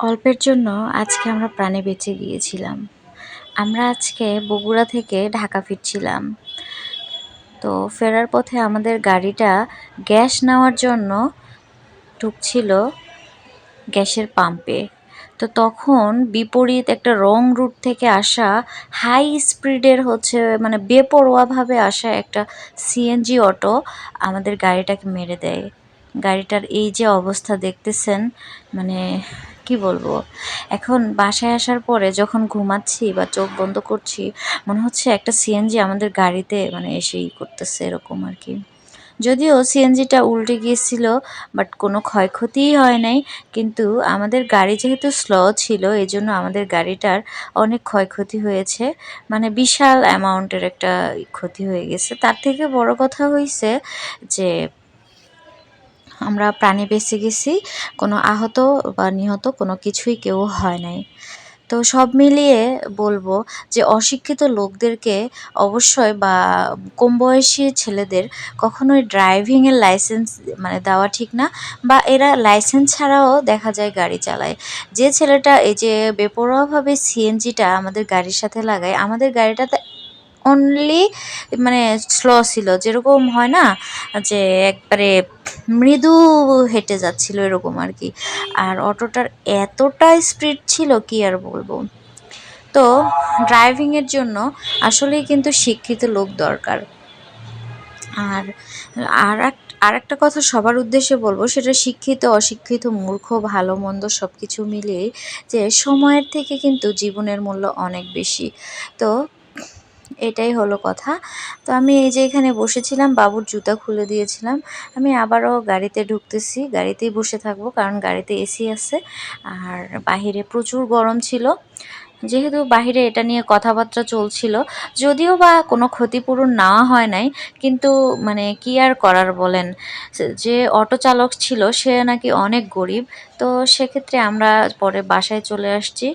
অল্পের জন্য আজকে আমরা প্রাণে বেঁচে গিয়েছিলাম। আমরা আজকে বগুড়া থেকে ঢাকা ফিরছিলাম। তো ফেরার পথে আমাদের গাড়িটা গ্যাস নেওয়ার জন্য ঢুকছিল গ্যাসের পাম্পে। তো তখন বিপরীত একটা রং রুট থেকে আসা হাই স্পিডের হচ্ছে মানে বেপরোয়াভাবে আসা একটা সিএনজি অটো আমাদের গাড়িটাকে মেরে দেয়। গাড়িটার এই যে অবস্থা দেখতেছেন মানে কি বলব? এখন বাসায় আসার পরে যখন ঘুমাচ্ছি বা চোখ বন্ধ করছি, মনে হচ্ছে একটা সিএনজি আমাদের গাড়িতে মানে এসেই করতেছে এরকম আর কি। যদিও সিএনজিটা উল্টে গিয়েছিল বাট কোনো ক্ষয়ক্ষতিই হয় নাই। কিন্তু আমাদের গাড়ি যেহেতু স্লো ছিল এই জন্য আমাদের গাড়িটার অনেক ক্ষয়ক্ষতি হয়েছে। মানে বিশাল অ্যামাউন্টের একটা ক্ষতি হয়ে গেছে। তার থেকে বড় কথা হয়েছে যে আমরা প্রাণে বেঁচে গেছি, কোনো আহত বা নিহত কোনো কিছুই কেউ হয় নাই। তো সব মিলিয়ে বলব যে অশিক্ষিত লোকদেরকে অবশ্যই বা কম বয়সী ছেলেদের কখনোই ড্রাইভিংয়ের লাইসেন্স মানে দেওয়া ঠিক না বা এরা লাইসেন্স ছাড়াও দেখা যায় গাড়ি চালায়। যে ছেলেটা এই যে বেপরোয়াভাবে সিএনজিটা আমাদের গাড়ির সাথে লাগায়, আমাদের গাড়িটাতে অনলি মানে স্লো ছিল, যেরকম হয় না যে একবারে মৃদু হেঁটে যাচ্ছিল এরকম আর কি। আর অটোটার এতটা স্পিড ছিল, কি আর বলব? তো ড্রাইভিংয়ের জন্য আসলেই কিন্তু শিক্ষিত লোক দরকার। আর আর এক, আর একটা কথা সবার উদ্দেশ্যে বলব, সেটা শিক্ষিত, অশিক্ষিত, মূর্খ, ভালো, মন্দ সব কিছু মিলিয়ে যে সময়ের থেকে কিন্তু জীবনের মূল্য অনেক বেশি। তো এটাই হলো কথা। তো আমি এই যে এখানে বসেছিলাম, বাবুর জুতা খুলে দিয়েছিলাম। আমি আবারও গাড়িতে ঢুকতেছি, গাড়িতেই বসে থাকব কারণ গাড়িতে এসি আছে। আর বাহিরে প্রচুর গরম ছিল। যেহেতু বাহিরে এটা নিয়ে কথাবার্তা চলছিল, যদিও বা কোনো ক্ষতিপূরণ নেওয়া হয় নাই, কিন্তু মানে কি আর করার বলেন? যে অটো চালক ছিল, সে নাকি অনেক গরিব। তো সেক্ষেত্রে আমরা পরে বাসায় চলে আসছি।